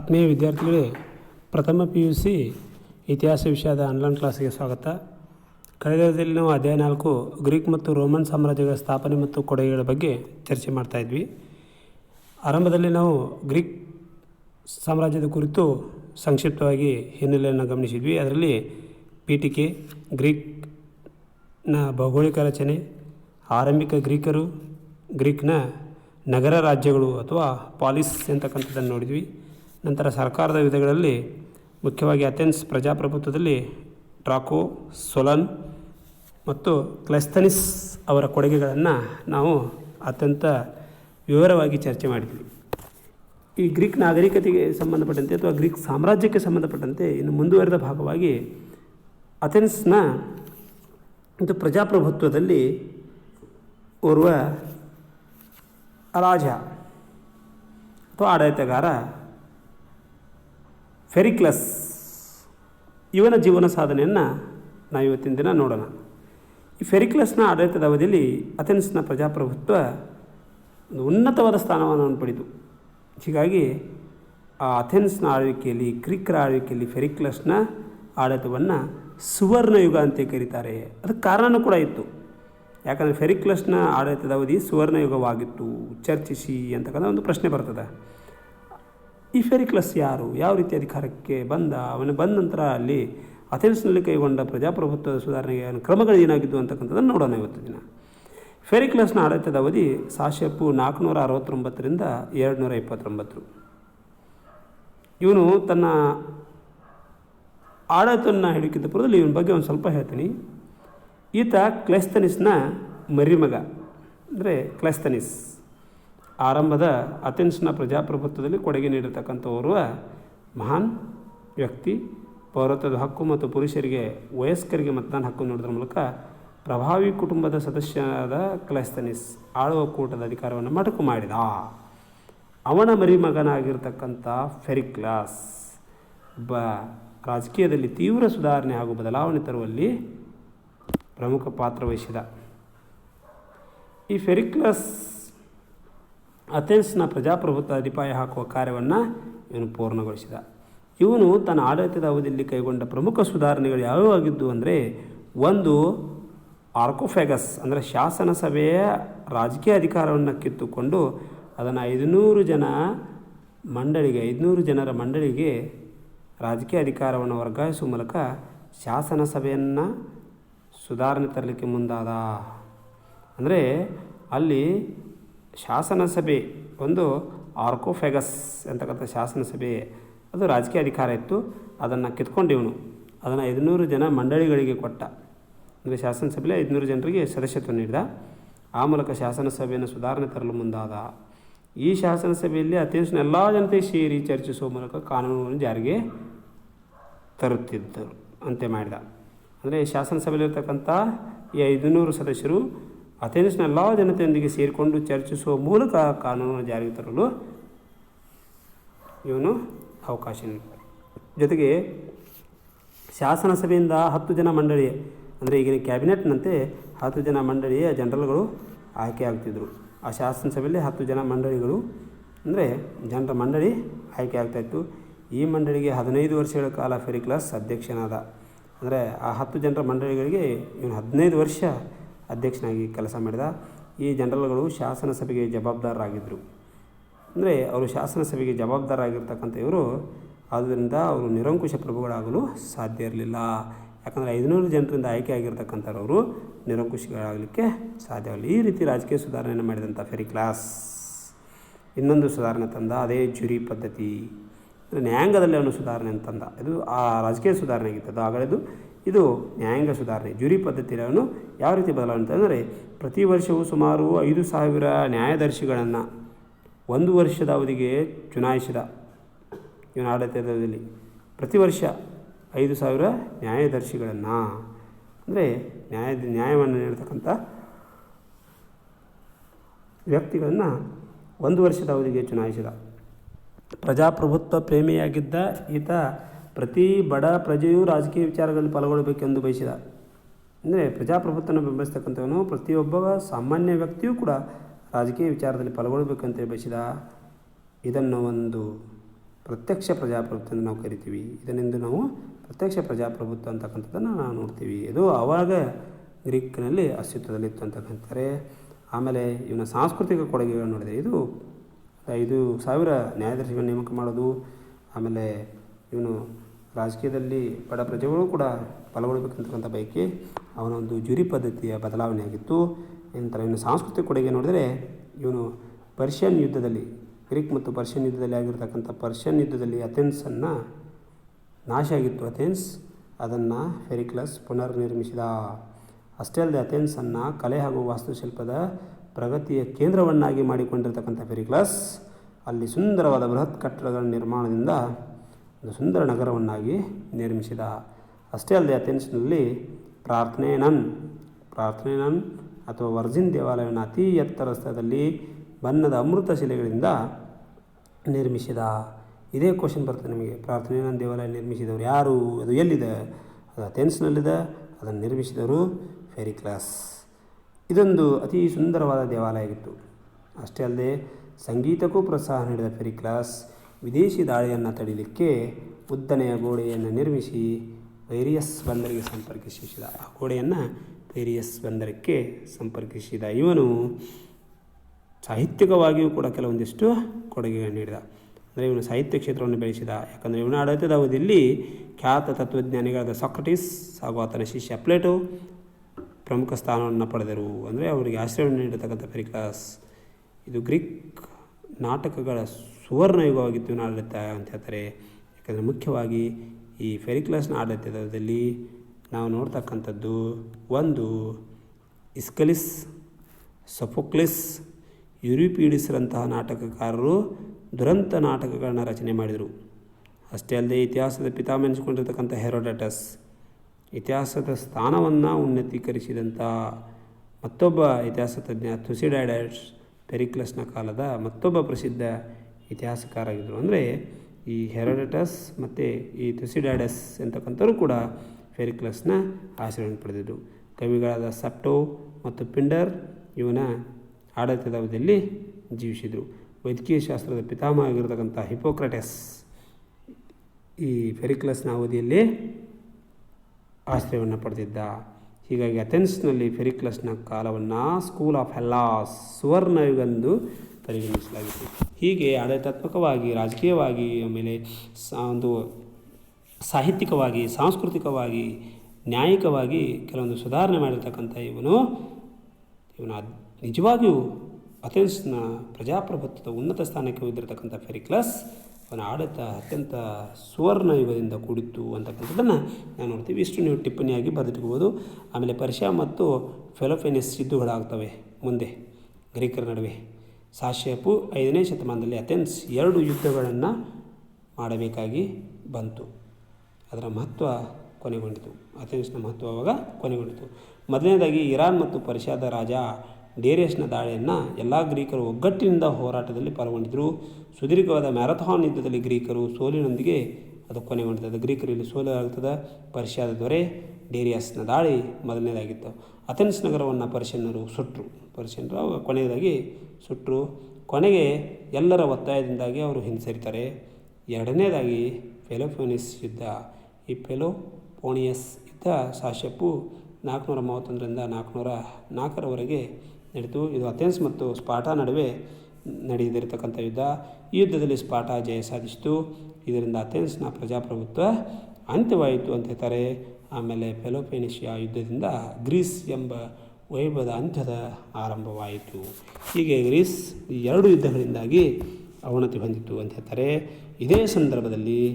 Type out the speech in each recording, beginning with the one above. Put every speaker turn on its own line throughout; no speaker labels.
ಆತ್ಮೀಯ ವಿದ್ಯಾರ್ಥಿಗಳೇ, ಪ್ರಥಮ ಪಿ ಯು ಸಿ ಇತಿಹಾಸ ವಿಷಯದ ಆನ್ಲೈನ್ ಕ್ಲಾಸಿಗೆ ಸ್ವಾಗತ. ಕಳೆದ ದಿನದಲ್ಲಿ ನಾವು ಅಧ್ಯಾಯ ನಾಲ್ಕು, ಗ್ರೀಕ್ ಮತ್ತು ರೋಮನ್ ಸಾಮ್ರಾಜ್ಯಗಳ ಸ್ಥಾಪನೆ ಮತ್ತು ಕೊಡುಗೆಗಳ ಬಗ್ಗೆ ಚರ್ಚೆ ಮಾಡ್ತಾ ಇದ್ವಿ. ಆರಂಭದಲ್ಲಿ ನಾವು ಗ್ರೀಕ್ ಸಾಮ್ರಾಜ್ಯದ ಕುರಿತು ಸಂಕ್ಷಿಪ್ತವಾಗಿ ಹಿನ್ನೆಲೆಯನ್ನು ಗಮನಿಸಿದ್ವಿ. ಅದರಲ್ಲಿ ಪೀಠಿಕೆ, ಗ್ರೀಕ್ನ ಭೌಗೋಳಿಕ ರಚನೆ, ಆರಂಭಿಕ ಗ್ರೀಕರು, ಗ್ರೀಕ್ನ ನಗರ ರಾಜ್ಯಗಳು ಅಥವಾ ಪಾಲಿಸ್ ಅಂತಕ್ಕಂಥದ್ದನ್ನು ನೋಡಿದ್ವಿ. ನಂತರ ಸರ್ಕಾರದ ವಿಧಗಳಲ್ಲಿ ಮುಖ್ಯವಾಗಿ ಅಥೆನ್ಸ್ ಪ್ರಜಾಪ್ರಭುತ್ವದಲ್ಲಿ ಟ್ರಾಕೋ, ಸೊಲನ್ ಮತ್ತು ಕ್ಲೆಸ್ತನಿಸ್ ಅವರ ಕೊಡುಗೆಗಳನ್ನು ನಾವು ಅತ್ಯಂತ ವಿವರವಾಗಿ ಚರ್ಚೆ ಮಾಡಿದ್ವಿ. ಈ ಗ್ರೀಕ್ ನಾಗರಿಕತೆಗೆ ಸಂಬಂಧಪಟ್ಟಂತೆ ಅಥವಾ ಗ್ರೀಕ್ ಸಾಮ್ರಾಜ್ಯಕ್ಕೆ ಸಂಬಂಧಪಟ್ಟಂತೆ ಇನ್ನು ಮುಂದುವರೆದ ಭಾಗವಾಗಿ ಅಥೆನ್ಸ್ನ ಒಂದು ಪ್ರಜಾಪ್ರಭುತ್ವದಲ್ಲಿ ಓರ್ವ ರಾಜ ಅಥವಾ ಆಡಳಿತಗಾರ ಫೆರಿಕ್ಲಸ್ ಇವನ ಜೀವನ ಸಾಧನೆಯನ್ನು ನಾವು ಇವತ್ತಿನ ದಿನ ನೋಡೋಣ. ಈ ಫೆರಿಕ್ಲಸ್ನ ಆಡಳಿತದ ಅವಧಿಯಲ್ಲಿ ಅಥೆನ್ಸ್ನ ಪ್ರಜಾಪ್ರಭುತ್ವ ಒಂದು ಉನ್ನತವಾದ ಸ್ಥಾನವನ್ನು ಪಡೆಯಿತು ಹೀಗಾಗಿ ಆ ಅಥೆನ್ಸ್ನ ಆಳ್ವಿಕೆಯಲ್ಲಿ ಕ್ರಿಕ್ರ ಆಳ್ವಿಕೆಯಲ್ಲಿ ಫೆರಿಕ್ಲಸ್ನ ಆಡಳಿತವನ್ನು ಸುವರ್ಣ ಯುಗ ಅಂತ ಕರೀತಾರೆ. ಅದಕ್ಕೆ ಕಾರಣನೂ ಕೂಡ ಇತ್ತು. ಯಾಕಂದರೆ ಫೆರಿಕ್ಲಸ್ನ ಆಡಳಿತದ ಅವಧಿ ಸುವರ್ಣ ಯುಗವಾಗಿತ್ತು. ಚರ್ಚಿಸಿ ಅಂತಕ್ಕಂಥ ಒಂದು ಪ್ರಶ್ನೆ ಬರ್ತದೆ. ಈ ಫೆರಿಕ್ಲಸ್ ಯಾರು? ಯಾವ ರೀತಿ ಅಧಿಕಾರಕ್ಕೆ ಬಂದ? ಅವನು ಬಂದ ನಂತರ ಅಲ್ಲಿ ಅಥೆನ್ಸ್ನಲ್ಲಿ ಕೈಗೊಂಡ ಪ್ರಜಾಪ್ರಭುತ್ವದ ಸುಧಾರಣೆಗೆ ಕ್ರಮಗಳು ಏನಾಗಿದ್ದು ಅಂತಕ್ಕಂಥದ್ದನ್ನು ನೋಡೋಣ ಇವತ್ತು ದಿನ. ಫೆರಿಕ್ಲಸ್ನ ಆಡಳಿತದ ಅವಧಿ ಸಾಶಪ್ಪು ನಾಲ್ಕುನೂರ ಅರವತ್ತೊಂಬತ್ತರಿಂದ ಎರಡು ನೂರ ಇಪ್ಪತ್ತೊಂಬತ್ತು. ಇವನು ತನ್ನ ಆಡಳಿತವನ್ನು ಹೇಳಿಕಿದ್ದ ಪುರದಲ್ಲಿ ಇವನ ಬಗ್ಗೆ ಒಂದು ಸ್ವಲ್ಪ ಹೇಳ್ತೀನಿ. ಈತ ಕ್ಲೆಸ್ತನಿಸ್ನ ಮರಿಮಗ, ಅಂದರೆ ಕ್ಲೈಸ್ತನಿಸ್. ಆರಂಭದ ಅಥೆನ್ಸ್ನ ಪ್ರಜಾಪ್ರಭುತ್ವದಲ್ಲಿ ಕೊಡುಗೆ ನೀಡಿರ್ತಕ್ಕಂಥ ಓರ್ವ ಮಹಾನ್ ವ್ಯಕ್ತಿ, ಪೌರತ್ವದ ಹಕ್ಕು ಮತ್ತು ಪುರುಷರಿಗೆ, ವಯಸ್ಕರಿಗೆ ಮತದಾನ ಹಕ್ಕು ನೀಡೋದ್ರ ಮೂಲಕ ಪ್ರಭಾವಿ ಕುಟುಂಬದ ಸದಸ್ಯನಾದ ಕ್ಲೈಸ್ತನಿಸ್ ಆಳುವ ಕೂಟದ ಅಧಿಕಾರವನ್ನು ಮಟಕು ಮಾಡಿದ. ಅವನ ಮರಿಮಗನಾಗಿರ್ತಕ್ಕಂಥ ಫೆರಿಕ್ಲಾಸ್ ಒಬ್ಬ ರಾಜಕೀಯದಲ್ಲಿ ತೀವ್ರ ಸುಧಾರಣೆ ಹಾಗೂ ಬದಲಾವಣೆ ತರುವಲ್ಲಿ ಪ್ರಮುಖ ಪಾತ್ರ ವಹಿಸಿದ. ಈ ಫೆರಿಕ್ಲಸ್ ಅಥೆನ್ಸ್ನ ಪ್ರಜಾಪ್ರಭುತ್ವ ಅಡಿಪಾಯ ಹಾಕುವ ಕಾರ್ಯವನ್ನು ಇವನು ಪೂರ್ಣಗೊಳಿಸಿದ. ಇವನು ತನ್ನ ಆಡಳಿತದ ಅವಧಿಯಲ್ಲಿ ಕೈಗೊಂಡ ಪ್ರಮುಖ ಸುಧಾರಣೆಗಳು ಯಾವ್ಯಾವ ಆಗಿದ್ದು ಅಂದರೆ, ಒಂದು, ಆರ್ಕೋಫೆಗಸ್ ಅಂದರೆ ಶಾಸನ ಸಭೆಯ ರಾಜಕೀಯ ಅಧಿಕಾರವನ್ನು ಕಿತ್ತುಕೊಂಡು ಅದನ್ನು ಐದುನೂರು ಜನ ಮಂಡಳಿಗೆ, ಐದುನೂರು ಜನರ ಮಂಡಳಿಗೆ ರಾಜಕೀಯ ಅಧಿಕಾರವನ್ನು ವರ್ಗಾಯಿಸುವ ಮೂಲಕ ಶಾಸನ ಸಭೆಯನ್ನು ಸುಧಾರಣೆ ತರಲಿಕ್ಕೆ ಮುಂದಾದ. ಅಂದರೆ ಅಲ್ಲಿ ಶಾಸನ ಸಭೆ ಒಂದು ಆರ್ಕೋಫೆಗಸ್ ಅಂತಕ್ಕಂಥ ಶಾಸನ ಸಭೆ ಅದು ರಾಜಕೀಯ ಅಧಿಕಾರ ಇತ್ತು. ಅದನ್ನು ಕಿತ್ಕೊಂಡಿವನು. ಅದನ್ನು ಐದುನೂರು ಜನ ಮಂಡಳಿಗಳಿಗೆ ಕೊಟ್ಟ. ಅಂದರೆ ಶಾಸನ ಸಭೆಯಲ್ಲಿ ಐದುನೂರು ಜನರಿಗೆ ಸದಸ್ಯತ್ವ ನೀಡಿದ. ಆ ಮೂಲಕ ಶಾಸನ ಸಭೆಯನ್ನು ಸುಧಾರಣೆ ತರಲು ಮುಂದಾದ. ಈ ಶಾಸನ ಸಭೆಯಲ್ಲಿ ಅಥೆನ್ಸ್ನ ಎಲ್ಲ ಜನತೆ ಸೇರಿ ಚರ್ಚಿಸುವ ಮೂಲಕ ಕಾನೂನನ್ನು ಜಾರಿಗೆ ತರುತ್ತಿದ್ದರು. ಅಂತೆ ಮಾಡಿದ. ಅಂದರೆ ಶಾಸನ ಸಭೆಯಲ್ಲಿರ್ತಕ್ಕಂಥ ಈ ಐದುನೂರು ಸದಸ್ಯರು ಅಥೆನ್ಸ್ನ ಎಲ್ಲ ಜನತೆಯೊಂದಿಗೆ ಸೇರಿಕೊಂಡು ಚರ್ಚಿಸುವ ಮೂಲಕ ಕಾನೂನು ಜಾರಿಗೆ ತರಲು ಇವನು ಅವಕಾಶ ನೀಡಿದ ಜೊತೆಗೆ ಶಾಸನ ಸಭೆಯಿಂದ ಹತ್ತು ಜನ ಮಂಡಳಿ ಅಂದರೆ ಈಗಿನ ಕ್ಯಾಬಿನೆಟ್ನಂತೆ ಹತ್ತು ಜನ ಮಂಡಳಿಯ ಜನರಲ್ಗಳು ಆಯ್ಕೆ ಆಗ್ತಿದ್ದರು ಆ ಶಾಸನ ಸಭೆಯಲ್ಲಿ ಹತ್ತು ಜನ ಮಂಡಳಿಗಳು, ಅಂದರೆ ಜನರ ಮಂಡಳಿ ಆಯ್ಕೆ ಆಗ್ತಾಯಿತ್ತು ಈ ಮಂಡಳಿಗೆ ಹದಿನೈದು ವರ್ಷಗಳ ಕಾಲ ಫೆರಿಕ್ಲಾಸ್ ಅಧ್ಯಕ್ಷನಾದ, ಅಂದರೆ ಆ ಹತ್ತು ಜನರ ಮಂಡಳಿಗಳಿಗೆ ಇವನು ಹದಿನೈದು ವರ್ಷ ಅಧ್ಯಕ್ಷನಾಗಿ ಕೆಲಸ ಮಾಡಿದ ಈ ಜನರಲ್ಗಳು ಶಾಸನ ಸಭೆಗೆ ಜವಾಬ್ದಾರರಾಗಿದ್ದರು. ಅಂದರೆ ಅವರು ಶಾಸನ ಸಭೆಗೆ ಜವಾಬ್ದಾರರಾಗಿರ್ತಕ್ಕಂಥ ಇವರು, ಆದ್ದರಿಂದ ಅವರು ನಿರಂಕುಶ ಪ್ರಭುಗಳಾಗಲು ಸಾಧ್ಯ ಇರಲಿಲ್ಲ. ಯಾಕಂದರೆ ಐದುನೂರು ಜನರಿಂದ ಆಯ್ಕೆ ಆಗಿರ್ತಕ್ಕಂಥವ್ರು ನಿರಂಕುಶಗಳಾಗಲಿಕ್ಕೆ ಸಾಧ್ಯವಿಲ್ಲ ಈ ರೀತಿ ರಾಜಕೀಯ ಸುಧಾರಣೆಯನ್ನು ಮಾಡಿದಂಥ ಫೆರಿ ಕ್ಲಾಸ್. ಇನ್ನೊಂದು ಸುಧಾರಣೆ ತಂದ, ಅದೇ ಜುರಿ ಪದ್ಧತಿ. ನ್ಯಾಯಾಂಗದಲ್ಲಿ ಅವನು ಸುಧಾರಣೆ ಅಂತಂದ ಇದು ಆ ರಾಜಕೀಯ ಸುಧಾರಣೆ ಆಗಿತ್ತು. ಅದು ಆಗಳೆದು ಇದು ನ್ಯಾಯಾಂಗ ಸುಧಾರಣೆ. ಜುರಿ ಪದ್ಧತಿಯನ್ನು ಯಾವ ರೀತಿ ಬದಲಾವಣೆ ಅಂತಂದರೆ ಪ್ರತಿ ವರ್ಷವೂ ಸುಮಾರು ಐದು ಸಾವಿರ ನ್ಯಾಯದರ್ಶಿಗಳನ್ನು ಒಂದು ವರ್ಷದ ಅವಧಿಗೆ ಚುನಾಯಿಸಿದ ಇವನ ಆಡಳಿತದಲ್ಲಿ ಪ್ರತಿ ವರ್ಷ ಐದು ಸಾವಿರ ನ್ಯಾಯದರ್ಶಿಗಳನ್ನು. ಅಂದರೆ ನ್ಯಾಯ, ನ್ಯಾಯವನ್ನು ನೀಡತಕ್ಕಂಥ ವ್ಯಕ್ತಿಗಳನ್ನು ಒಂದು ವರ್ಷದ ಅವಧಿಗೆ ಚುನಾಯಿಸಿದ. ಪ್ರಜಾಪ್ರಭುತ್ವ ಪ್ರೇಮಿಯಾಗಿದ್ದ ಈತ ಪ್ರತಿ ಬಡ ಪ್ರಜೆಯೂ ರಾಜಕೀಯ ವಿಚಾರಗಳಲ್ಲಿ ಪಾಲ್ಗೊಳ್ಳಬೇಕೆಂದು ಬಯಸಿದ. ಅಂದರೆ ಪ್ರಜಾಪ್ರಭುತ್ವವನ್ನು ಬೆಂಬಲಿಸ್ತಕ್ಕಂಥವನು ಪ್ರತಿಯೊಬ್ಬ ಸಾಮಾನ್ಯ ವ್ಯಕ್ತಿಯೂ ಕೂಡ ರಾಜಕೀಯ ವಿಚಾರದಲ್ಲಿ ಪಾಲ್ಗೊಳ್ಳಬೇಕಂತ ಬಯಸಿದ. ಇದನ್ನು ಒಂದು ಪ್ರತ್ಯಕ್ಷ ಪ್ರಜಾಪ್ರಭುತ್ವ ಎಂದು ನಾವು ಕರಿತೀವಿ. ಇದನ್ನೆಂದು ನಾವು ಪ್ರತ್ಯಕ್ಷ ಪ್ರಜಾಪ್ರಭುತ್ವ ಅಂತಕ್ಕಂಥದ್ದನ್ನು ನಾವು ನೋಡ್ತೀವಿ. ಇದು ಆವಾಗ ಗ್ರೀಕ್ನಲ್ಲಿ ಅಸ್ತಿತ್ವದಲ್ಲಿತ್ತು ಅಂತಕ್ಕಂತಾರೆ ಆಮೇಲೆ ಇವನ ಸಾಂಸ್ಕೃತಿಕ ಕೊಡುಗೆಗಳನ್ನು ನೋಡಿದೆ ಇದು ಐದು ಸಾವಿರ ನ್ಯಾಯಾಧೀಶಗಳನ್ನು ನೇಮಕ ಮಾಡೋದು, ಆಮೇಲೆ ಇವನು ರಾಜಕೀಯದಲ್ಲಿ ಬಡ ಪ್ರಜೆಗಳು ಕೂಡ ಪಾಲ್ಗೊಳ್ಬೇಕಂತಕ್ಕಂಥ ಬಯಕೆ ಅವನ ಒಂದು ಜುರಿ ಪದ್ಧತಿಯ ಬದಲಾವಣೆಯಾಗಿತ್ತು. ನಂತರ ಇವನು ಸಾಂಸ್ಕೃತಿಕ ಕೊಡುಗೆ ನೋಡಿದರೆ ಇವನು ಪರ್ಷಿಯನ್ ಯುದ್ಧದಲ್ಲಿ, ಗ್ರೀಕ್ ಮತ್ತು ಪರ್ಷಿಯನ್ ಯುದ್ಧದಲ್ಲಿ ಆಗಿರ್ತಕ್ಕಂಥ ಪರ್ಷಿಯನ್ ಯುದ್ಧದಲ್ಲಿ ಅಥೆನ್ಸನ್ನು ನಾಶ ಆಗಿತ್ತು. ಅಥೆನ್ಸ್ ಅದನ್ನು ಫೆರಿಕ್ಲಸ್ ಪುನರ್ನಿರ್ಮಿಸಿದ. ಅಷ್ಟೇ ಅಲ್ಲದೆ ಅಥೆನ್ಸನ್ನು ಕಲೆ ಹಾಗೂ ವಾಸ್ತುಶಿಲ್ಪದ ಪ್ರಗತಿಯ ಕೇಂದ್ರವನ್ನಾಗಿ ಮಾಡಿಕೊಂಡಿರ್ತಕ್ಕಂಥ ಫೆರಿಕ್ಲಸ್ ಅಲ್ಲಿ ಸುಂದರವಾದ ಬೃಹತ್ ಕಟ್ಟಡಗಳ ನಿರ್ಮಾಣದಿಂದ ಒಂದು ಸುಂದರ ನಗರವನ್ನಾಗಿ ನಿರ್ಮಿಸಿದ. ಅಷ್ಟೇ ಅಲ್ಲದೆ ಅಥೆನ್ಸ್ನಲ್ಲಿ ಪ್ರಾರ್ಥನೆ ನನ್, ಪ್ರಾರ್ಥನೆ ಅಥವಾ ವರ್ಜಿನ್ ದೇವಾಲಯವನ್ನು ಅತಿ ಎತ್ತರ ಸ್ಥಳದಲ್ಲಿ ಬಣ್ಣದ ಅಮೃತ ಶಿಲೆಗಳಿಂದ ನಿರ್ಮಿಸಿದ. ಇದೇ ಕ್ವಶನ್ ಬರ್ತದೆ ನಿಮಗೆ. ಪ್ರಾರ್ಥನೆ ನನ್ನ ದೇವಾಲಯ ನಿರ್ಮಿಸಿದವರು ಯಾರು? ಅದು ಎಲ್ಲಿದೆ? ಅದು ಅಥೆನ್ಸ್ನಲ್ಲಿದೆ. ಅದನ್ನು ನಿರ್ಮಿಸಿದವರು ಫೆರಿಕ್ಲಾಸ್ ಇದೊಂದು ಅತಿ ಸುಂದರವಾದ ದೇವಾಲಯ ಆಗಿತ್ತು. ಅಷ್ಟೇ ಅಲ್ಲದೆ ಸಂಗೀತಕ್ಕೂ ಪ್ರೋತ್ಸಾಹ ನೀಡಿದ ಫೆರಿಕ್ಲಾಸ್ ವಿದೇಶಿ ದಾಳಿಯನ್ನು ತಡೆಯಲಿಕ್ಕೆ ಉದ್ದನೆಯ ಗೋಡೆಯನ್ನು ನಿರ್ಮಿಸಿ ವೈರಿಯಸ್ ಬಂದರಿಗೆ ಸಂಪರ್ಕಿಸಿದ ಆ ಗೋಡೆಯನ್ನು ವೈರಿಯಸ್ ಬಂದರಕ್ಕೆ ಸಂಪರ್ಕಿಸಿದ ಇವನು ಸಾಹಿತ್ಯಿಕವಾಗಿಯೂ ಕೂಡ ಕೆಲವೊಂದಿಷ್ಟು ಕೊಡುಗೆಗಳನ್ನು ನೀಡಿದ. ಅಂದರೆ ಇವನು ಸಾಹಿತ್ಯ ಕ್ಷೇತ್ರವನ್ನು ಬೆಳೆಸಿದ. ಯಾಕಂದರೆ ಇವನ ಆಡಳಿತದ ಅವಧಿಯಲ್ಲಿ ಖ್ಯಾತ ತತ್ವಜ್ಞಾನಿಗಳಾದ ಸಾಕ್ರಟಿಸ್ ಹಾಗೂ ಆತನ ಶಿಷ್ಯ ಪ್ಲೇಟೋ ಪ್ರಮುಖ ಸ್ಥಾನವನ್ನು ಪಡೆದರು. ಅಂದರೆ ಅವರಿಗೆ ಆಶ್ರಯವನ್ನು ನೀಡತಕ್ಕಂಥ ಪೆರಿಕ್ಲಾಸ್. ಇದು ಗ್ರೀಕ್ ನಾಟಕಗಳ ಸುವರ್ಣ ಯುಗವಾಗಿತ್ತು ಇವನ ಆಡಳಿತ ಅಂತ ಹೇಳ್ತಾರೆ. ಯಾಕಂದರೆ ಮುಖ್ಯವಾಗಿ ಈ ಫೆರಿಕ್ಲಾಸ್ನ ಆಡಳಿತದಲ್ಲಿ ನಾವು ನೋಡ್ತಕ್ಕಂಥದ್ದು ಒಂದು ಇಸ್ಕಲಿಸ್, ಸಫೋಕ್ಲಿಸ್, ಯುರಿಪೀಡಿಸ್ರಂತಹ ನಾಟಕಕಾರರು ದುರಂತ ನಾಟಕಗಳನ್ನ ರಚನೆ ಮಾಡಿದರು. ಅಷ್ಟೇ ಅಲ್ಲದೆ ಇತಿಹಾಸದ ಪಿತಾಮ ಎನಿಸಿಕೊಂಡಿರ್ತಕ್ಕಂಥ ಹೆರೋಡಟಸ್, ಇತಿಹಾಸದ ಸ್ಥಾನವನ್ನು ಉನ್ನತೀಕರಿಸಿದಂಥ ಮತ್ತೊಬ್ಬ ಇತಿಹಾಸ ತಜ್ಞ ಥುಸಿಡೈಡಸ್ ಪೆರಿಕ್ಲಸ್ನ ಕಾಲದ ಮತ್ತೊಬ್ಬ ಪ್ರಸಿದ್ಧ ಇತಿಹಾಸಕಾರ ಆಗಿದ್ದರು ಅಂದರೆ ಈ ಹೆರೋಡಟಸ್ ಮತ್ತು ಈ ತುಸಿಡಾಡಸ್ ಅಂತಕ್ಕಂಥವ್ರು ಕೂಡ ಫೆರಿಕ್ಲಸ್ನ ಆಶ್ರಯವನ್ನು ಪಡೆದಿದ್ದರು ಕವಿಗಳಾದ ಸಪ್ಟೋ ಮತ್ತು ಪಿಂಡರ್ ಇವನ ಆಡಳಿತದ ಅವಧಿಯಲ್ಲಿ ಜೀವಿಸಿದರು. ವೈದ್ಯಕೀಯ ಶಾಸ್ತ್ರದ ಪಿತಾಮಹ ಆಗಿರತಕ್ಕಂಥ ಹಿಪೋಕ್ರಟಸ್ ಈ ಫೆರಿಕ್ಲಸ್ನ ಅವಧಿಯಲ್ಲಿ ಆಶ್ರಯವನ್ನು ಪಡೆದಿದ್ದ. ಹೀಗಾಗಿ ಅಥೆನ್ಸ್ನಲ್ಲಿ ಫೆರಿಕ್ಲಸ್ನ ಕಾಲವನ್ನು ಸ್ಕೂಲ್ ಆಫ್ ಹೆಲ್ಲಾಸ್ ಸುವರ್ಣಯುಗಂದು ಪರಿಗಣಿಸಲಾಗಿತ್ತು. ಹೀಗೆ ಆಡಳಿತಾತ್ಮಕವಾಗಿ ರಾಜಕೀಯವಾಗಿ, ಆಮೇಲೆ ಒಂದು ಸಾಹಿತ್ಯಿಕವಾಗಿ, ಸಾಂಸ್ಕೃತಿಕವಾಗಿ, ನ್ಯಾಯಿಕವಾಗಿ ಕೆಲವೊಂದು ಸುಧಾರಣೆ ಮಾಡಿರ್ತಕ್ಕಂಥ ಇವನು. ಇವನ ನಿಜವಾಗಿಯೂ ಅಥೆನ್ಸ್ನ ಪ್ರಜಾಪ್ರಭುತ್ವದ ಉನ್ನತ ಸ್ಥಾನಕ್ಕೆ ಹೋಗಿರ್ತಕ್ಕಂಥ ಫೆರಿಕ್ಲಸ್, ಅವನ ಆಡಳಿತ ಅತ್ಯಂತ ಸುವರ್ಣ ಯುಗದಿಂದ ಕೂಡಿತ್ತು ಅಂತಕ್ಕಂಥದ್ದನ್ನು ನಾವು ನೋಡ್ತೀವಿ. ಇಷ್ಟು ನೀವು ಟಿಪ್ಪಣಿಯಾಗಿ ಬರೆದಿಟ್ಕೋಬೋದು. ಆಮೇಲೆ ಪರ್ಷಿಯಾ ಮತ್ತು ಫೆಲೋಫೆನಿಸ್ ಯುದ್ಧಗಳಾಗ್ತವೆ ಮುಂದೆ, ಗ್ರೀಕರ ನಡುವೆ. ಸಾಶ್ಯಪು ಐದನೇ ಶತಮಾನದಲ್ಲಿ ಅಥೆನ್ಸ್ ಎರಡು ಯುದ್ಧಗಳನ್ನು ಮಾಡಬೇಕಾಗಿ ಬಂತು. ಅದರ ಮಹತ್ವ ಕೊನೆಗೊಂಡಿತು. ಅಥೆನ್ಸ್ನ ಮಹತ್ವ ಅವಾಗ ಕೊನೆಗೊಂಡಿತು. ಮೊದಲನೇದಾಗಿ ಇರಾನ್ ಮತ್ತು ಪರಿಷಾದ ರಾಜ ಡೇರಿಯಸ್ನ ದಾಳಿಯನ್ನು ಎಲ್ಲ ಗ್ರೀಕರು ಒಗ್ಗಟ್ಟಿನಿಂದ ಹೋರಾಟದಲ್ಲಿ ಪಾಲ್ಗೊಂಡಿದ್ದರು ಸುದೀರ್ಘವಾದ ಮ್ಯಾರಥಾನ್ ಯುದ್ಧದಲ್ಲಿ ಗ್ರೀಕರು ಸೋಲಿನೊಂದಿಗೆ ಅದು ಕೊನೆಗೊಂಡಿದೆ ಗ್ರೀಕರಲ್ಲಿ ಸೋಲು ಆಗ್ತದೆ ದೊರೆ ಡೇರಿಯಸ್ನ ದಾಳಿ ಮೊದಲನೇದಾಗಿತ್ತು. ಅಥೆನ್ಸ್ ನಗರವನ್ನು ಪರ್ಷಿಯನ್ನರು ಸುಟ್ಟರು ಪರ್ಷಿಯನ್ರು ಕೊನೆಯದಾಗಿ ಸುಟ್ಟರು ಕೊನೆಗೆ ಎಲ್ಲರ ಒತ್ತಾಯದಿಂದಾಗಿ ಅವರು ಹಿಂಸರಿತಾರೆ. ಎರಡನೇದಾಗಿ ಫೆಲೋಫೋನಿಸ್ ಯುದ್ಧ. ಈ ಪೆಲೋಪೋಣಿಯಸ್ ಯುದ್ಧ ಸಾಶ್ಯಪ್ಪು ನಾಲ್ಕುನೂರ ಮೂವತ್ತೊಂದರಿಂದ ನಾಲ್ಕುನೂರ ನಾಲ್ಕರವರೆಗೆ ನಡೀತು. ಇದು ಅಥೆನ್ಸ್ ಮತ್ತು ಸ್ಪಾಟಾ ನಡುವೆ ನಡೆದಿರತಕ್ಕಂಥ ಯುದ್ಧ. ಈ ಯುದ್ಧದಲ್ಲಿ ಸ್ಪಾಟ ಜಯ ಸಾಧಿಸಿತು. ಇದರಿಂದ ಅಥೆನ್ಸ್ನ ಪ್ರಜಾಪ್ರಭುತ್ವ ಅಂತ್ಯವಾಯಿತು ಅಂತ ಹೇಳ್ತಾರೆ. ಆಮೇಲೆ ಪೆಲೋಪೆನಿಷಿಯಾ ಯುದ್ಧದಿಂದ ಗ್ರೀಸ್ ಎಂಬ ವೈಭವದ ಅಂತ್ಯದ ಆರಂಭವಾಯಿತು. ಹೀಗೆ ಗ್ರೀಸ್ ಎರಡು ಯುದ್ಧಗಳಿಂದಾಗಿ ಅವನತಿ ಹೊಂದಿತ್ತು ಅಂತ ಹೇಳ್ತಾರೆ. ಇದೇ ಸಂದರ್ಭದಲ್ಲಿ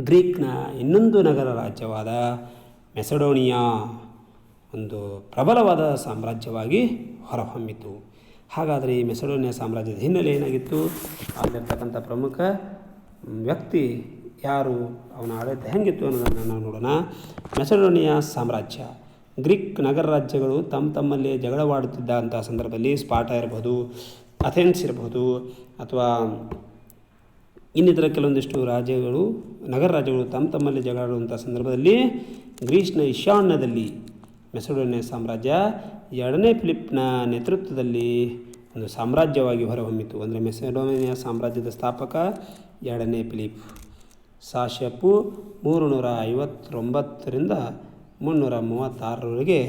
ಗ್ರೀಕ್ನ ಇನ್ನೊಂದು ನಗರ ರಾಜ್ಯವಾದ ಮೆಸಡೋನಿಯಾ ಒಂದು ಪ್ರಬಲವಾದ ಸಾಮ್ರಾಜ್ಯವಾಗಿ ಹೊರಹೊಮ್ಮಿತು. ಹಾಗಾದರೆ ಈ ಮೆಸಡೋನಿಯಾ ಸಾಮ್ರಾಜ್ಯದ ಹಿನ್ನೆಲೆ ಏನಾಗಿತ್ತು? ಅಲ್ಲಿರ್ತಕ್ಕಂಥ ಪ್ರಮುಖ ವ್ಯಕ್ತಿ ಯಾರು? ಅವನ ಆಡಳಿತ ಹೆಂಗಿತ್ತು ಅನ್ನೋದನ್ನು ನಾವು ನೋಡೋಣ. ಮೆಸಡೋನಿಯಾ ಸಾಮ್ರಾಜ್ಯ. ಗ್ರೀಕ್ ನಗರ ರಾಜ್ಯಗಳು ತಮ್ಮ ತಮ್ಮಲ್ಲಿ ಜಗಳವಾಡುತ್ತಿದ್ದಂಥ ಸಂದರ್ಭದಲ್ಲಿ ಸ್ಪಾಟ ಇರಬಹುದು, ಅಥೆನ್ಸ್ ಇರಬಹುದು, ಅಥವಾ ಇನ್ನಿತರ ಕೆಲವೊಂದಿಷ್ಟು ರಾಜ್ಯಗಳು, ನಗರ ರಾಜ್ಯಗಳು ತಮ್ಮ ತಮ್ಮಲ್ಲಿ ಜಗಳಾಡುವಂಥ ಸಂದರ್ಭದಲ್ಲಿ ಗ್ರೀಸ್ನ ಈಶಾನ್ಯದಲ್ಲಿ ಮೆಸೊಡೋನಿಯಾ ಸಾಮ್ರಾಜ್ಯ ಎರಡನೇ ಫಿಲಿಪ್ನ ನೇತೃತ್ವದಲ್ಲಿ ಒಂದು ಸಾಮ್ರಾಜ್ಯವಾಗಿ ಹೊರಹೊಮ್ಮಿತು. ಅಂದರೆ ಮೆಸಡೋನಿಯ ಸಾಮ್ರಾಜ್ಯದ ಸ್ಥಾಪಕ ಎರಡನೇ ಫಿಲಿಪ್. ಸಾಶಪು ಮೂರು ನೂರ ಐವತ್ತೊಂಬತ್ತರಿಂದ ಮುನ್ನೂರ ಮೂವತ್ತಾರರವರೆಗೆ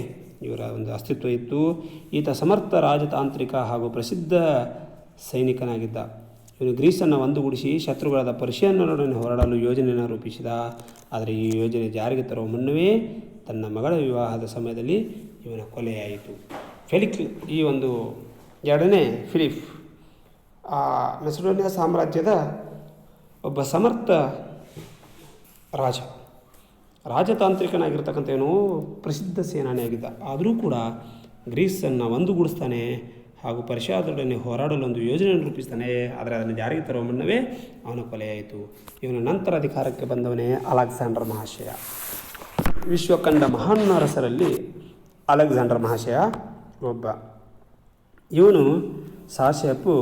ಇವರ ಒಂದು ಅಸ್ತಿತ್ವ ಇತ್ತು. ಈತ ಸಮರ್ಥ ರಾಜತಾಂತ್ರಿಕ ಹಾಗೂ ಪ್ರಸಿದ್ಧ ಸೈನಿಕನಾಗಿದ್ದ. ಇವನು ಗ್ರೀಸನ್ನು ಒಂದುಗೂಡಿಸಿ ಶತ್ರುಗಳಾದ ಪರ್ಷಿಯನ್ನರೊಡನೆ ಹೋರಾಡಲು ಯೋಜನೆಯನ್ನು ರೂಪಿಸಿದ. ಆದರೆ ಈ ಯೋಜನೆ ಜಾರಿಗೆ ತರುವ ಮುನ್ನವೇ ತನ್ನ ಮಗಳ ವಿವಾಹದ ಸಮಯದಲ್ಲಿ ಇವನ ಕೊಲೆಯಾಯಿತು. ಫೆಲಿಕ್ ಈ ಒಂದು ಎರಡನೇ ಫಿಲಿಪ್, ಆ ಮೆಸಡೋನಿಯಾ ಸಾಮ್ರಾಜ್ಯದ ಒಬ್ಬ ಸಮರ್ಥ ರಾಜ. ರಾಜತಾಂತ್ರಿಕನಾಗಿರ್ತಕ್ಕಂಥ ಏನೋ ಪ್ರಸಿದ್ಧ ಸೇನಾನಿಯಾಗಿದ್ದ. ಆದರೂ ಕೂಡ ಗ್ರೀಸನ್ನು ಒಂದುಗೂಡಿಸ್ತಾನೆ ಹಾಗೂ ಪರ್ಷಿಯಾದೊಡನೆ ಹೋರಾಡಲು ಒಂದು ಯೋಜನೆಯನ್ನು ರೂಪಿಸ್ತಾನೆ, ಆದರೆ ಅದನ್ನು ಜಾರಿಗೆ ತರುವ ಮುನ್ನವೇ ಅವನ ಕೊಲೆಯಾಯಿತು ಇವನ ನಂತರ ಅಧಿಕಾರಕ್ಕೆ ಬಂದವನೇ ಅಲೆಕ್ಸಾಂಡರ್ ಮಹಾಶಯ. ವಿಶ್ವಕಂಡ ಮಹಾನ್ ಅರಸರಲ್ಲಿ ಅಲೆಕ್ಸಾಂಡರ್ ಮಹಾಶಯ ಒಬ್ಬ. ಇವನು ಸಾಶೆಪು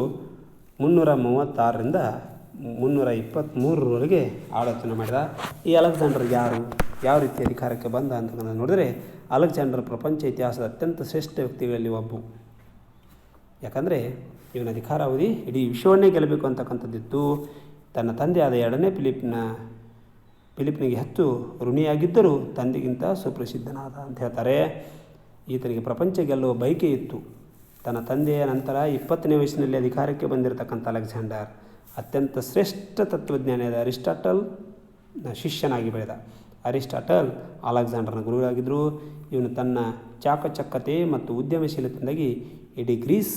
ಮುನ್ನೂರ ಮೂವತ್ತಾರರಿಂದ ಮುನ್ನೂರ ಇಪ್ಪತ್ತ್ಮೂರರವರೆಗೆ ಆಲೋಚನೆ ಮಾಡಿದ ಈ ಅಲೆಕ್ಸಾಂಡರ್ ಯಾರು? ಯಾವ ರೀತಿ ಅಧಿಕಾರಕ್ಕೆ ಬಂದ ಅಂತ ನೋಡಿದರೆ ಅಲೆಕ್ಸಾಂಡರ್ ಪ್ರಪಂಚ ಇತಿಹಾಸದ ಅತ್ಯಂತ ಶ್ರೇಷ್ಠ ವ್ಯಕ್ತಿಗಳಲ್ಲಿ ಒಬ್ಬ ಯಾಕಂದರೆ ಇವನ ಅಧಿಕಾರಾವಧಿ ಇಡೀ ವಿಶ್ವವನ್ನೇ ಗೆಲ್ಲಬೇಕು ಅಂತಕ್ಕಂಥದ್ದಿತ್ತು. ತನ್ನ ತಂದೆಯಾದ ಎರಡನೇ ಫಿಲಿಪ್ನ, ಫಿಲಿಪ್ನಿಗೆ ಹೆಚ್ಚು ಋಣಿಯಾಗಿದ್ದರೂ ತಂದೆಗಿಂತ ಸುಪ್ರಸಿದ್ಧನಾದ ಅಂತ ಹೇಳ್ತಾರೆ. ಈತನಿಗೆ ಪ್ರಪಂಚ ಗೆಲ್ಲುವ ಬಯಕೆ ಇತ್ತು. ತನ್ನ ತಂದೆಯ ನಂತರ ಇಪ್ಪತ್ತನೇ ವಯಸ್ಸಿನಲ್ಲಿ ಅಧಿಕಾರಕ್ಕೆ ಬಂದಿರತಕ್ಕಂಥ ಅಲೆಕ್ಸಾಂಡರ್, ಅತ್ಯಂತ ಶ್ರೇಷ್ಠ ತತ್ವಜ್ಞಾನಿಯಾದ ಅರಿಸ್ಟಾಟಲ್ನ ಶಿಷ್ಯನಾಗಿ ಬೆಳೆದ. ಅರಿಸ್ಟಾಟಲ್ ಅಲೆಕ್ಸಾಂಡರ್ನ ಗುರುಗಳಾಗಿದ್ದರು. ಇವನು ತನ್ನ ಚಾಕಚಕ್ಕತೆ ಮತ್ತು ಉದ್ಯಮಶೀಲತೆಯಿಂದಾಗಿ ಇಡೀ ಗ್ರೀಸ್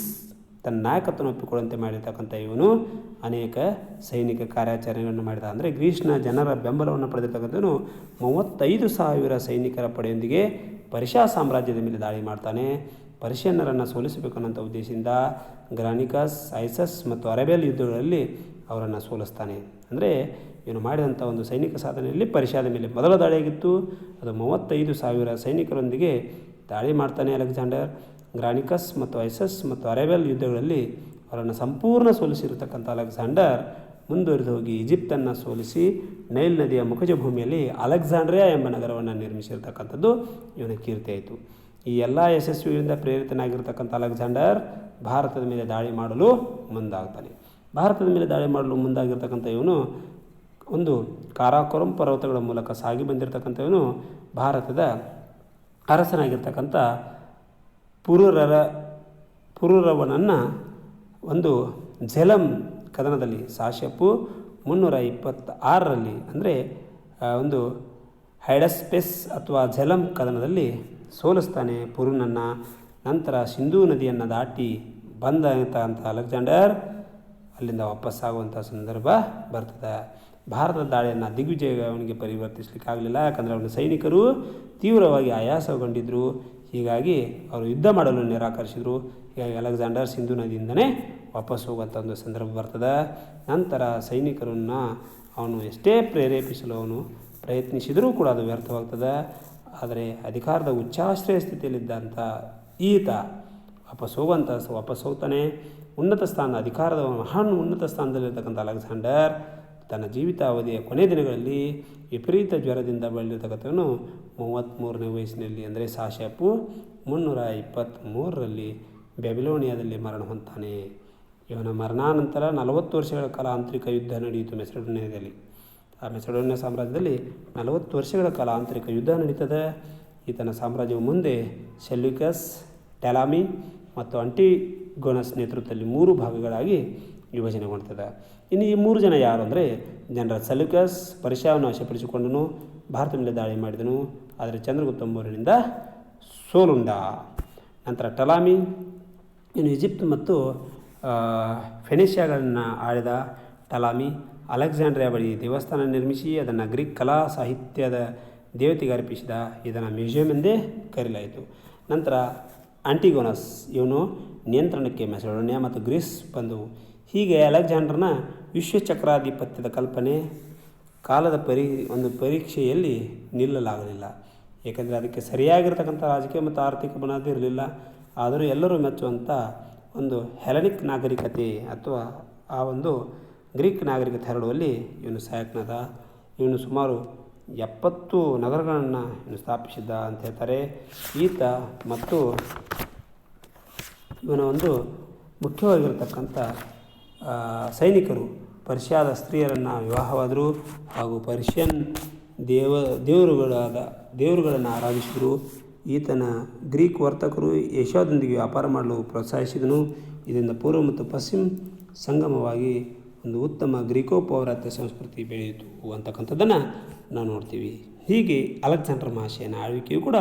ತನ್ನ ನಾಯಕತ್ವವನ್ನು ಒಪ್ಪಿಕೊಳ್ಳುವಂತೆ ಮಾಡಿರ್ತಕ್ಕಂಥ ಇವನು. ಅನೇಕ ಸೈನಿಕ ಕಾರ್ಯಾಚರಣೆಗಳನ್ನು ಮಾಡಿದ, ಅಂದರೆ ಗ್ರೀಸ್ನ ಜನರ ಬೆಂಬಲವನ್ನು ಪಡೆದಿರ್ತಕ್ಕಂಥವನು ಮೂವತ್ತೈದು ಸಾವಿರ ಸೈನಿಕರ ಪಡೆಯೊಂದಿಗೆ ಪರ್ಷಿಯಾ ಸಾಮ್ರಾಜ್ಯದ ಮೇಲೆ ದಾಳಿ ಮಾಡ್ತಾನೆ. ಪರ್ಷಿಯನ್ನರನ್ನು ಸೋಲಿಸಬೇಕು ಅನ್ನೋಂಥ ಉದ್ದೇಶದಿಂದ ಗ್ರಾನಿಕಸ್, ಐಸಸ್ ಮತ್ತು ಅರೇಬಿಯಲ್ ಯುದ್ಧಗಳಲ್ಲಿ ಅವರನ್ನು ಸೋಲಿಸ್ತಾನೆ. ಅಂದರೆ ಇವನು ಮಾಡಿದಂಥ ಒಂದು ಸೈನಿಕ ಸಾಧನೆಯಲ್ಲಿ ಪರಿಷಾದ ಮೇಲೆ ಮೊದಲ ದಾಳಿಯಾಗಿತ್ತು. ಅದು ಮೂವತ್ತೈದು ಸಾವಿರ ಸೈನಿಕರೊಂದಿಗೆ ದಾಳಿ ಮಾಡ್ತಾನೆ ಅಲೆಕ್ಸಾಂಡರ್. ಗ್ರಾನಿಕಸ್ ಮತ್ತು ಐಸಸ್ ಮತ್ತು ಅರೇಬಲ್ ಯುದ್ಧಗಳಲ್ಲಿ ಅವರನ್ನು ಸಂಪೂರ್ಣ ಸೋಲಿಸಿರತಕ್ಕಂಥ ಅಲೆಕ್ಸಾಂಡರ್ ಮುಂದುವರಿದು ಹೋಗಿ ಈಜಿಪ್ತನ್ನು ಸೋಲಿಸಿ ನೈಲ್ ನದಿಯ ಮುಖಜ ಭೂಮಿಯಲ್ಲಿ ಅಲೆಕ್ಸಾಂಡ್ರಿಯಾ ಎಂಬ ನಗರವನ್ನು ನಿರ್ಮಿಸಿರ್ತಕ್ಕಂಥದ್ದು ಇವನ ಕೀರ್ತಿ ಆಯಿತು. ಈ ಎಲ್ಲ ಯಶಸ್ವಿಯಿಂದ ಪ್ರೇರಿತನಾಗಿರ್ತಕ್ಕಂಥ ಅಲೆಕ್ಸಾಂಡರ್ ಭಾರತದ ಮೇಲೆ ದಾಳಿ ಮಾಡಲು ಮುಂದಾಗ್ತಾನೆ. ಭಾರತದ ಮೇಲೆ ದಾಳಿ ಮಾಡಲು ಮುಂದಾಗಿರ್ತಕ್ಕಂಥ ಇವನು ಒಂದು ಕಾರಾಕೋರಂ ಪರ್ವತಗಳ ಮೂಲಕ ಸಾಗಿ ಬಂದಿರತಕ್ಕಂಥವನು ಭಾರತದ ಅರಸನಾಗಿರ್ತಕ್ಕಂಥ ಪುರುರರ, ಪುರುರವನನ್ನು ಒಂದು ಝೆಲಂ ಕದನದಲ್ಲಿ ಸಾಶಪು ಮುನ್ನೂರ ಇಪ್ಪತ್ತಾರರಲ್ಲಿ ಅಂದರೆ ಒಂದು ಹೈಡಸ್ಪೆಸ್ ಅಥವಾ ಝೆಲಂ ಕದನದಲ್ಲಿ ಸೋಲಿಸ್ತಾನೆ ಪುರುನನ್ನು. ನಂತರ ಸಿಂಧೂ ನದಿಯನ್ನು ದಾಟಿ ಬಂದಂಥ ಅಲೆಕ್ಸಾಂಡರ್ ಅಲ್ಲಿಂದ ವಾಪಸ್ಸಾಗುವಂಥ ಸಂದರ್ಭ ಬರ್ತದೆ. ಭಾರತದ ದಾಳಿಯನ್ನು ದಿಗ್ವಿಜಯ ಅವನಿಗೆ ಪರಿವರ್ತಿಸಲಿಕ್ಕೆ ಆಗಲಿಲ್ಲ. ಯಾಕಂದರೆ ಅವನ ಸೈನಿಕರು ತೀವ್ರವಾಗಿ ಆಯಾಸಗೊಂಡಿದ್ದರು ಹೀಗಾಗಿ ಅವರು ಯುದ್ಧ ಮಾಡಲು ನಿರಾಕರಿಸಿದರು. ಹೀಗಾಗಿ ಅಲೆಕ್ಸಾಂಡರ್ ಸಿಂಧು ನದಿಯಿಂದನೇ ವಾಪಸ್ ಹೋಗುವಂಥ ಒಂದು ಸಂದರ್ಭ ಬರ್ತದೆ. ನಂತರ ಸೈನಿಕರನ್ನು ಅವನು ಎಷ್ಟೇ ಪ್ರೇರೇಪಿಸಲು ಅವನು ಪ್ರಯತ್ನಿಸಿದರೂ ಕೂಡ ಅದು ವ್ಯರ್ಥವಾಗ್ತದೆ. ಆದರೆ ಅಧಿಕಾರದ ಉಚ್ಚಾಶ್ರಯ ಸ್ಥಿತಿಯಲ್ಲಿದ್ದಂಥ ಈತ ವಾಪಸ್ ಹೋಗುವಂಥ ವಾಪಸ್ ಹೋಗ್ತಾನೆ. ಉನ್ನತ ಸ್ಥಾನ ಅಧಿಕಾರದ ಮಹಾನ್ ಉನ್ನತ ಸ್ಥಾನದಲ್ಲಿರ್ತಕ್ಕಂಥ ಅಲೆಕ್ಸಾಂಡರ್ ತನ್ನ ಜೀವಿತಾವಧಿಯ ಕೊನೆ ದಿನಗಳಲ್ಲಿ ವಿಪರೀತ ಜ್ವರದಿಂದ ಬಳಲಿರ್ತಕ್ಕಂಥವನು ಮೂವತ್ತ್ಮೂರನೇ ವಯಸ್ಸಿನಲ್ಲಿ ಅಂದರೆ ಸಾಶಪು ಮುನ್ನೂರ ಇಪ್ಪತ್ತ್ಮೂರರಲ್ಲಿ ಬೆಬಿಲೋನಿಯಾದಲ್ಲಿ ಮರಣ ಹೊಂತಾನೆ ಇವನ ಮರಣಾನಂತರ ನಲವತ್ತು ವರ್ಷಗಳ ಕಾಲ ಆಂತರಿಕ ಯುದ್ಧ ನಡೆಯಿತು ಮೆಸಡೋನಿಯಾದಲ್ಲಿ. ಆ ಮೆಸಡೋನಿಯ ಸಾಮ್ರಾಜ್ಯದಲ್ಲಿ ನಲವತ್ತು ವರ್ಷಗಳ ಕಾಲ ಆಂತರಿಕ ಯುದ್ಧ ನಡೀತದೆ. ಈತನ ಸಾಮ್ರಾಜ್ಯವು ಮುಂದೆ ಸೆಲ್ಯುಕಸ್ ಟೆಲಾಮಿ ಮತ್ತು ಅಂಟಿಗೊನಸ್ ನೇತೃತ್ವದಲ್ಲಿ ಮೂರು ಭಾಗಗಳಾಗಿ ವಿಭಜನೆಗೊಳ್ತದೆ ಇನ್ನು ಈ ಮೂರು ಜನ ಯಾರು ಅಂದರೆ ಜನರಲ್ ಸೆಲ್ಯೂಕಸ್ ಪರಿಶಾವನ್ನು ವಶಪಡಿಸಿಕೊಂಡನು, ಭಾರತ ಮೇಲೆ ದಾಳಿ ಮಾಡಿದನು, ಆದರೆ ಚಂದ್ರಗುಪ್ತ ಮೌರ್ಯನಿಂದ ಸೋಲುಂಡ. ನಂತರ ಟಲಾಮಿ, ಇನ್ನು ಈಜಿಪ್ಟ್ ಮತ್ತು ಫೆನಿಷಿಯಾಗಳನ್ನು ಆಳಿದ ಟಲಾಮಿ, ಅಲೆಕ್ಸಾಂಡ್ರಿಯಾ ಬಳಿ ದೇವಸ್ಥಾನ ನಿರ್ಮಿಸಿ, ಅದನ್ನು ಗ್ರೀಕ್ ಕಲಾ ಸಾಹಿತ್ಯದ ದೇವತೆಗೆ ಅರ್ಪಿಸಿದ, ಇದನ್ನು ಮ್ಯೂಸಿಯಂ ಎಂದೇ ಕರೆಯಲಾಯಿತು ನಂತರ ಆಂಟಿಗೋನಸ್ ಇವನು ನಿಯಂತ್ರಣಕ್ಕೆ ಮೆಸಡೋನಿಯಾ ಮತ್ತು ಗ್ರೀಸ್ ಬಂದವು. ಹೀಗೆ ಅಲೆಕ್ಸಾಂಡರ್ನ ವಿಶ್ವಚಕ್ರಾಧಿಪತ್ಯದ ಕಲ್ಪನೆ ಕಾಲದ ಪರಿ, ಒಂದು ಪರೀಕ್ಷೆಯಲ್ಲಿ ನಿಲ್ಲಲಾಗಲಿಲ್ಲ. ಏಕೆಂದರೆ ಅದಕ್ಕೆ ಸರಿಯಾಗಿರ್ತಕ್ಕಂಥ ರಾಜಕೀಯ ಮತ್ತು ಆರ್ಥಿಕ ಬುನಾದಿ ಇರಲಿಲ್ಲ. ಆದರೂ ಎಲ್ಲರೂ ಮೆಚ್ಚುವಂಥ ಒಂದು ಹೆಲನಿಕ್ ನಾಗರಿಕತೆ ಅಥವಾ ಆ ಒಂದು ಗ್ರೀಕ್ ನಾಗರಿಕತೆ ಹರಡುವಲ್ಲಿ ಇವನು ಸಹಾಯಕನಾದ. ಇವನು ಸುಮಾರು ಎಪ್ಪತ್ತು ನಗರಗಳನ್ನು ಇವನು ಸ್ಥಾಪಿಸಿದ್ದ ಅಂತ ಹೇಳ್ತಾರೆ. ಈತ ಮತ್ತು ಇವನ ಒಂದು ಮುಖ್ಯವಾಗಿರತಕ್ಕಂಥ ಸೈನಿಕರು ಪರ್ಷಿಯಾದ ಸ್ತ್ರೀಯರನ್ನು ವಿವಾಹವಾದರು ಹಾಗೂ ಪರ್ಷಿಯನ್ ದೇವ, ದೇವರುಗಳಾದ, ದೇವರುಗಳನ್ನು ಆರಾಧಿಸಿದರು. ಈತನ ಗ್ರೀಕ್ ವರ್ತಕರು ಏಷ್ಯಾದೊಂದಿಗೆ ವ್ಯಾಪಾರ ಮಾಡಲು ಪ್ರೋತ್ಸಾಹಿಸಿದನು. ಇದರಿಂದ ಪೂರ್ವ ಮತ್ತು ಪಶ್ಚಿಮ ಸಂಗಮವಾಗಿ ಒಂದು ಉತ್ತಮ ಗ್ರೀಕೋ ಪೌರಾತ್ಯ ಸಂಸ್ಕೃತಿ ಬೆಳೆಯಿತು ಅಂತಕ್ಕಂಥದ್ದನ್ನು ನಾವು ನೋಡ್ತೀವಿ. ಹೀಗೆ ಅಲೆಕ್ಸಾಂಡರ್ ಮಹಾಶಯನ ಆಳ್ವಿಕೆಯು ಕೂಡ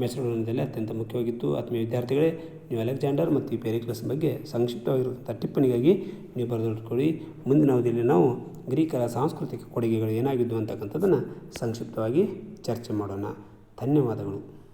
ಮೆಸಡೋನಿಯದಲ್ಲಿ ಅತ್ಯಂತ ಮುಖ್ಯವಾಗಿತ್ತು. ಆತ್ಮೀಯ ವಿದ್ಯಾರ್ಥಿಗಳೇ, ನೀವು ಅಲೆಕ್ಸಾಂಡರ್ ಮತ್ತು ಈ ಪೆರಿಕ್ಲಸ್ ಬಗ್ಗೆ ಸಂಕ್ಷಿಪ್ತವಾಗಿರುವಂಥ ಟಿಪ್ಪಣಿಗಾಗಿ ನೀವು ಬರೆದಿಟ್ಕೊಳ್ಳಿ ಮುಂದಿನ ಅವಧಿಯಲ್ಲಿ ನಾವು ಗ್ರೀಕರ ಸಾಂಸ್ಕೃತಿಕ ಕೊಡುಗೆಗಳು ಏನಾಗಿದ್ದು ಅಂತಕ್ಕಂಥದ್ದನ್ನು ಸಂಕ್ಷಿಪ್ತವಾಗಿ ಚರ್ಚೆ ಮಾಡೋಣ. ಧನ್ಯವಾದಗಳು.